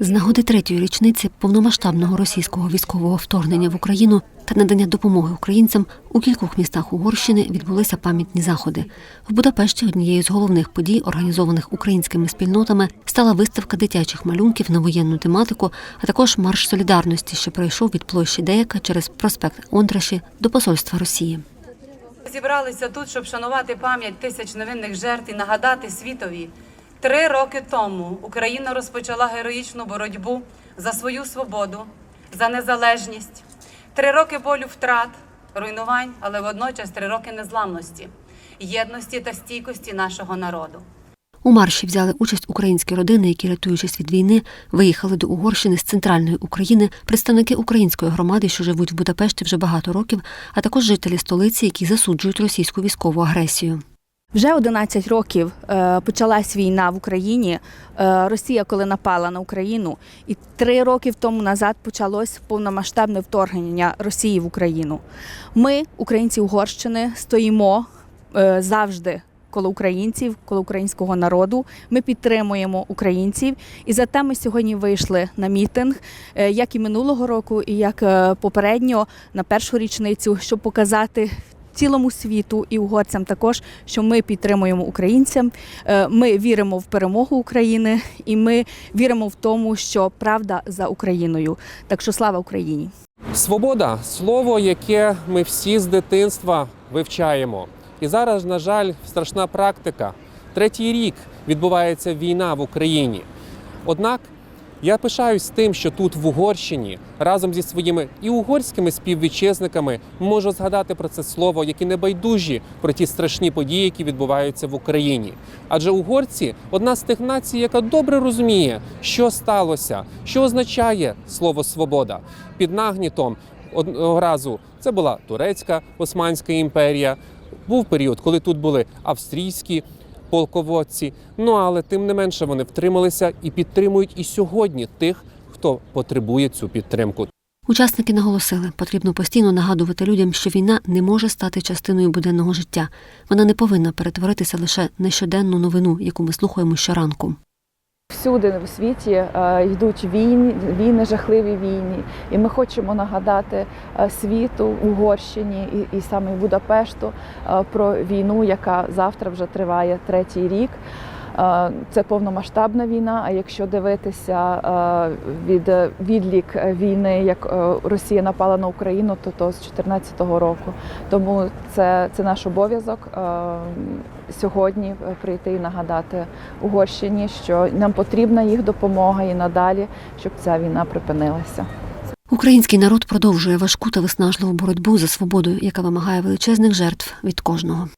З нагоди третьої річниці повномасштабного російського військового вторгнення в Україну та надання допомоги українцям у кількох містах Угорщини відбулися пам'ятні заходи. В Будапешті однією з головних подій, організованих українськими спільнотами, стала виставка дитячих малюнків на воєнну тематику, а також марш солідарності, що пройшов від площі Деяка через проспект Ондраші до посольства Росії. Зібралися тут, щоб шанувати пам'ять тисяч невинних жертв і нагадати світові. Три роки тому Україна розпочала героїчну боротьбу за свою свободу, за незалежність. Три роки болю втрат, руйнувань, але водночас три роки незламності, єдності та стійкості нашого народу. У марші взяли участь українські родини, які, рятуючись від війни, виїхали до Угорщини з центральної України, представники української громади, що живуть в Будапешті вже багато років, а також жителі столиці, які засуджують російську військову агресію. Вже 11 років е, почалась війна в Україні. Е, Росія, коли напала на Україну, і три роки тому назад почалось повномасштабне вторгнення Росії в Україну. Ми, українці Угорщини, стоїмо е, завжди. Коло українців, коло українського народу, ми підтримуємо українців, і зате ми сьогодні вийшли на мітинг, як і минулого року, і як попередньо на першу річницю, щоб показати цілому світу і угорцям також, що ми підтримуємо українцям. е, Ми віримо в перемогу України, і ми віримо в тому, що правда за Україною. Так що слава Україні! Свобода слово, яке ми всі з дитинства вивчаємо. І зараз, на жаль, страшна практика. Третій рік відбувається війна в Україні. Однак я пишаюсь тим, що тут в Угорщині разом зі своїми і угорськими співвітчизниками можу згадати про це слово, які не байдужі про ті страшні події, які відбуваються в Україні. Адже угорці одна з тих націй, яка добре розуміє, що сталося, що означає слово свобода під нагнітом одного разу. Це була турецька Османська імперія. Був період, коли тут були австрійські полководці. Ну але тим не менше вони втрималися і підтримують і сьогодні тих, хто потребує цю підтримку. Учасники наголосили, потрібно постійно нагадувати людям, що війна не може стати частиною буденного життя. Вона не повинна перетворитися лише на щоденну новину, яку ми слухаємо щоранку. Всюди в світі е, йдуть війни, війни, жахливі війни, і ми хочемо нагадати е, світу, Угорщині і, і саме Будапешту е, про війну, яка завтра вже триває третій рік. Е, Це повномасштабна війна. А якщо дивитися е, від відлік війни, як е, Росія напала на Україну, то то з 2014 року. Тому це, це наш обов'язок е, сьогодні прийти і нагадати Угорщині, що нам потрібна їх допомога і надалі, щоб ця війна припинилася. Український народ продовжує важку та виснажливу боротьбу за свободу, яка вимагає величезних жертв від кожного.